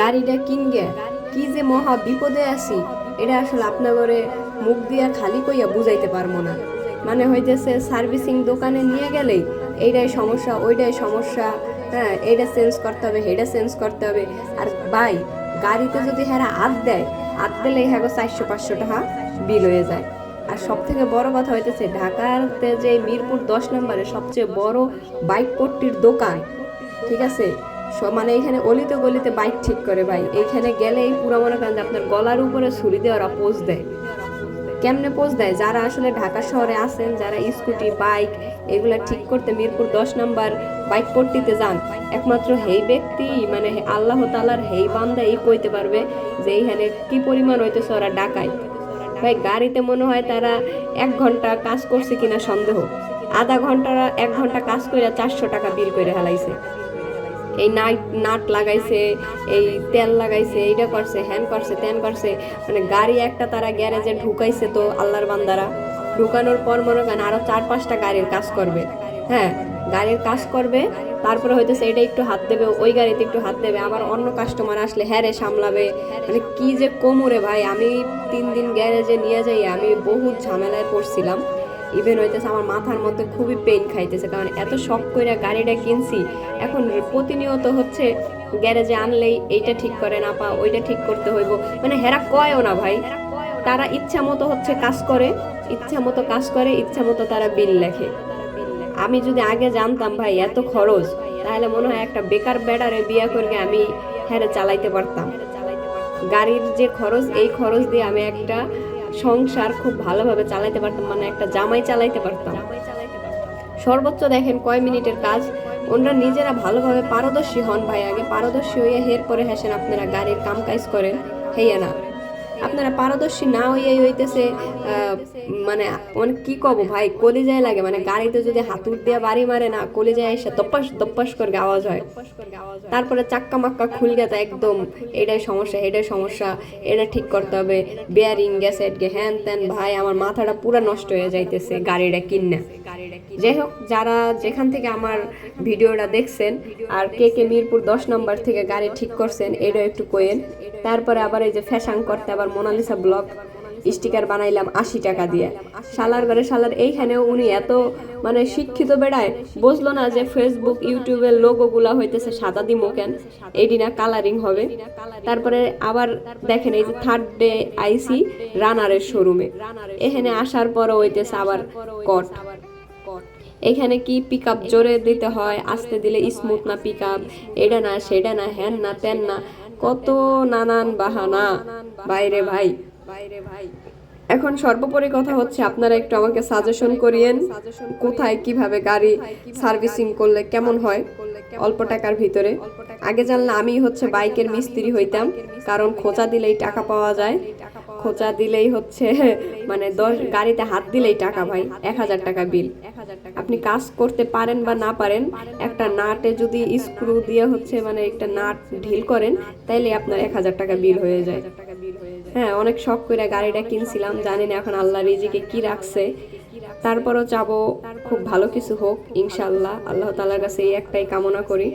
গাড়িটা কিনগে। কি যে মহা বিপদে আছি, এটা আসলে আপনাগরে মুখ দিয়া খালি কইয়া বুঝাইতে পারব না। মানে হইতেছে সার্ভিসিং দোকানে নিয়ে গেলেই এইটাই সমস্যা, ওইটাই সমস্যা হ্যাঁ এইটা চেঞ্জ করতে হবে, সেইটা চেঞ্জ করতে হবে। আর ভাই, গাড়িতে যদি হ্যাঁ আদ দেয় আদ দিলে হ্যাঁ চারশো, পাঁচশো টাকা বিল হয়ে যায়। আর সব থেকে বড় কথা হইতেছে, ঢাকাতে যে মিরপুর দশ নম্বরে সবচেয়ে বড় বাইক পট্টির দোকান, ঠিক আছে? মানে এখানে অলিতে গলিতে বাইক ঠিক করে ভাই। এইখানে গেলেই পুরো মনে করেন যে আপনার গলার উপরে ছুরি দিয়ে ওরা পোজ দেয়। কেমনে পোজ দেয়? যারা আসলে ঢাকা শহরে আছেন, যারা স্কুটি বাইক এগুলা ঠিক করতে মিরপুর দশ নম্বর বাইক পট্টিতে যান, একমাত্র হেই ব্যক্তি মানে আল্লাহ তালার হেই বান্দা এই কইতে পারবে যে এইখানে কি পরিমাণ হইতেছে ওরা ডাকায়। ভাই, গাড়িতে মনে হয় তারা এক ঘণ্টা কাজ করছে কিনা সন্দেহ। আধা ঘণ্টা, এক ঘণ্টা কাজ করে চারশো টাকা বিল করে হেলাইছে। এই নাট নাট লাগাইছে, এই তেল লাগাইছে, এইটা করছে, হ্যান করছে ত্যান করছে। মানে গাড়ি একটা তারা গ্যারেজে ঢুকাইছে তো আল্লাহর বান্দারা। ঢুকানোর পর মনে করেন আরও চার পাঁচটা গাড়ির কাজ করবে। হ্যাঁ গাড়ির কাজ করবে, তারপরে হয়তো সেটা একটু হাত দেবে, ওই গাড়িতে একটু হাত দেবে, আবার অন্য কাস্টমার আসলে হ্যাঁ রে সামলাবে। মানে কি যে কোমরে ভাই, আমি তিন দিন গ্যারেজে নিয়ে যাই আমি বহুত ঝামেলায় পড়ছিলাম। ইভেন হইতেছে আমার মাথার মধ্যে খুবই পেইন খাইতেছে, কারণ এত শখ করে গাড়িটা কিনছি, এখন প্রতিনিয়ত হচ্ছে গ্যারেজে আনলেই এইটা ঠিক করে না পা, ওইটা ঠিক করতে হইব। মানে হেরা কয়ও না ভাই, তারা ইচ্ছা মতো হচ্ছে কাজ করে, ইচ্ছা মতো কাজ করে, ইচ্ছা মতো তারা বিল লেখে। আমি যদি আগে জানতাম ভাই এত খরচ, তাহলে মনে হয় একটা বেকার বেডারে বিয়া করে আমি হ্যাঁ চালাইতে পারতাম। গাড়ির যে খরচ, এই খরচ দিয়ে আমি একটা সংসার খুব ভালোভাবে চালাইতে পারতাম মানে একটা জামাই চালাইতে পারতাম। সর্বোচ্চ দেখেন কয় মিনিটের কাজ। ওনারা নিজেরা ভালোভাবে পারদর্শী হন ভাই। আগে পারদর্শী হইয়া হের পরে হেসেন, আপনারা গাড়ির কাম কাজ করেন হেয়া না। আপনারা পারদর্শী না হইয়াই হইতেছে মানে অনেক কি কব ভাই, কলিজায় লাগে মানে গাড়িতে যদি হাতুর দিয়ে বাড়ি মারে না, কলিজায় এসে দপ্পাস দপ্পাস করে আওয়াজ হয়। তারপরে চাক্কা মাক্কা খুল গেছে একদম, এটাই সমস্যা এটাই সমস্যা, এটা ঠিক করতে হবে। বেয়ারিং গ্যাসেট গে হ্যান ত্যান, ভাই, আমার মাথাটা পুরো নষ্ট হয়ে যাইতেছে গাড়িটা কিনে যাই হোক, যারা যেখান থেকে আমার ভিডিওটা দেখছেন, আর কে কে মিরপুর দশ নম্বর থেকে গাড়ি ঠিক করছেন, এটাও একটু কোয়েন তারপরে আবার এই যে ফ্যাশন করতে আবার মোনালিসা ব্লগ স্টিকার বানাইলাম আশি টাকা দিয়ে। শালার ঘরে শালার, এইখানেও উনি এত মানে শিক্ষিত বেড়ায়, বুঝলো না যে ফেসবুক ইউটিউবের লোগোগুলা হইতেছে সাদা দিমো কেন? এইটি না কালারিং হবে। তারপরে আবার দেখেন এই যে থার্ড ডে আইসি রানারের শোরুমে এখানে আসার পরও হইতেছে আবার কট এখানে কি পিক জোরে দিতে হয়, আস্তে দিলে স্মুথ না পিক আপ এটা না, সেটা না, হ্যান না তেন না। কত নানান বাহানা। বাইরে ভাই। বাইরে ভাই এখন সর্বোপরি কথা হচ্ছে, আপনারা একটু আমাকে সাজেশন করিয়েন, কোথায় কীভাবে গাড়ি সার্ভিসিং করলে কেমন হয় অল্প টাকার ভিতরে। আগে জানলে আমি হচ্ছে বাইকের মিস্ত্রি হইতাম, কারণ খোঁচা দিলেই টাকা পাওয়া যায়। খোঁচা দিলেই হচ্ছে মানে দশ, গাড়িতে হাত দিলেই টাকা ভাই, এক হাজার টাকা বিল আপনি কাজ করতে পারেন বা না পারেন, একটা নাটে যদি স্ক্রু দিয়ে হচ্ছে মানে একটা নাট ঢিল করেন, তাইলে আপনার এক হাজার টাকা বিল হয়ে যায়। হ্যাঁ অনেক শখ করে গাড়িটা কিনছিলাম, জানি না এখন আল্লাহ রিজিকে কি রাখছে। তারপরও চাবো, খুব ভালো কিছু হোক ইনশাল্লাহ আল্লাহ তালার কাছে এই একটাই কামনা করি।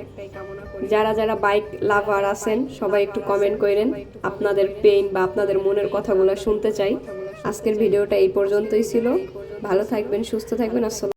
যারা যারা বাইক লাভার আছেন, সবাই একটু কমেন্ট করেন, আপনাদের পেইন বা আপনাদের মনের কথাগুলো শুনতে চাই। আজকের ভিডিওটা এই পর্যন্তই ছিল। ভালো থাকবেন, সুস্থ থাকবেন, আসসালাম